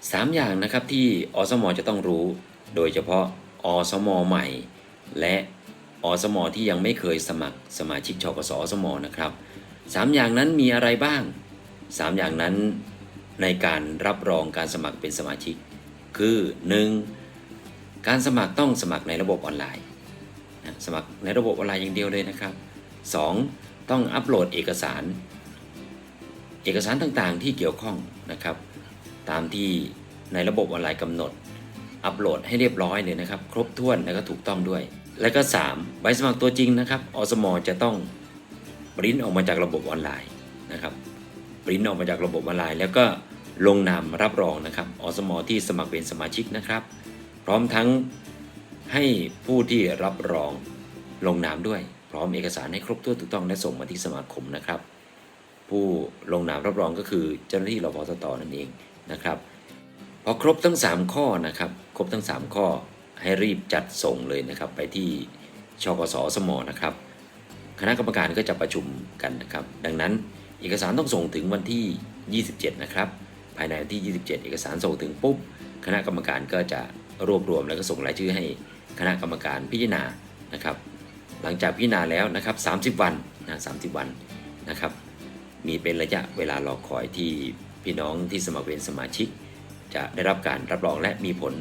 3 อย่างนะครับที่อสมจะต้องรู้ โดยเฉพาะอสมใหม่ และอสมที่ยังไม่เคยสมัครสมาชิกชกสอสมนะครับ 3 อย่างนั้นมีอะไรบ้าง 3 อย่างนั้นในการรับรองการสมัครเป็นสมาชิก คือ 1. การสมัครต้องสมัครในระบบออนไลน์สมัครในระบบออนไลน์อย่างเดียวเลยนะครับ 2. ต้องอัปโหลดเอกสาร เอกสารต่างๆที่เกี่ยวข้องนะครับ ตามที่ในระบบออนไลน์กำหนด อัปโหลดให้เรียบร้อยเลยนะครับ ครบถ้วนและก็ถูกต้องด้วย และก็ 3. ใบสมัครตัวจริงนะครับอสมจะต้องปริ้นออกมาจากระบบออนไลน์นะครับปริ้นออกมาจากระบบออนไลน์ แล้วก็ลงนามรับรองนะครับอสมที่สมัครเป็นสมาชิกนะครับ พร้อมทั้งให้ผู้ที่รับรองลงนามด้วย พร้อมเอกสารให้ครบถ้วนถูกต้องและส่งมาที่สมาคมนะครับ ผู้ลงนามรับรองก็คือเจ้าหน้าที่รพสตนั่นเอง นะครับพอครบทั้ง 3 ข้อนะครับครบทั้ง 3 ข้อให้รีบจัดส่งเลยนะครับไปที่ชกสสมนะครับ คณะกรรมการก็จะประชุมกันนะครับ ดังนั้นเอกสารต้องส่งถึงวันที่ 27 นะครับ ภายในวันที่ 27 เอกสารส่งถึงปุ๊บ คณะกรรมการก็จะรวบรวมแล้วก็ส่งรายชื่อให้คณะกรรมการพิจารณานะครับ หลังจากพิจารณาแล้วนะครับ 30 วันนะ30 วันนะครับ มีเป็นระยะเวลารอคอยที่ พี่น้องที่สมัครเป็นสมาชิก จะได้รับการรับรองและมีผล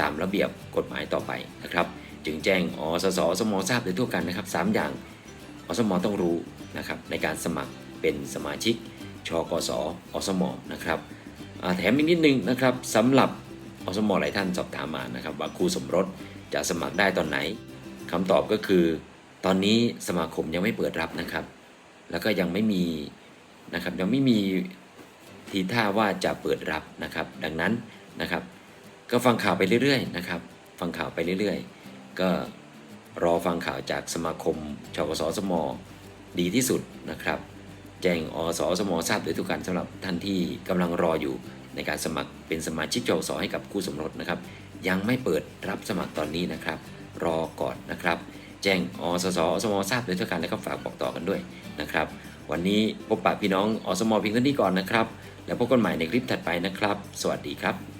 ตามระเบียบกฎหมายต่อไปนะครับ จึงแจ้งอสสสมทราบโดยทั่วกันนะครับ 3 อย่างอสมต้องรู้นะครับในการสมัครเป็นสมาชิกชกสอสมนะครับแถมอีกนิดนึงนะครับสำหรับอสมหลายท่านสอบถามมานะครับ ว่าครูสมรสจะสมัครได้ตอนไหนคำตอบก็คือ ตอนนี้สมาคมยังไม่เปิดรับนะครับ แล้วก็ยังไม่มีนะครับยังไม่มี ทีท่าว่าจะเปิดรับนะครับ ดังนั้นนะครับ ก็ฟังข่าวไปเรื่อยๆนะครับ ฟังข่าวไปเรื่อยๆ ก็รอฟังข่าวจากสมาคมชกสสมดีที่สุดนะครับ แจ้งอสสมทราบโดยทุกการสำหรับท่านที่กำลังรออยู่ในการสมัครเป็นสมาชิกชกสให้กับคู่สมรสนะครับ ยังไม่เปิดรับสมัครตอนนี้นะครับ รอก่อนนะครับ แจ้งอสสสมทราบโดยทั่วการและก็ฝากบอกต่อกันด้วยนะครับ วันนี้พบปะพี่น้องอสมเพียงเท่านี้ก่อนนะครับ แล้วพบกันใหม่ในคลิปถัดไปนะครับ สวัสดีครับ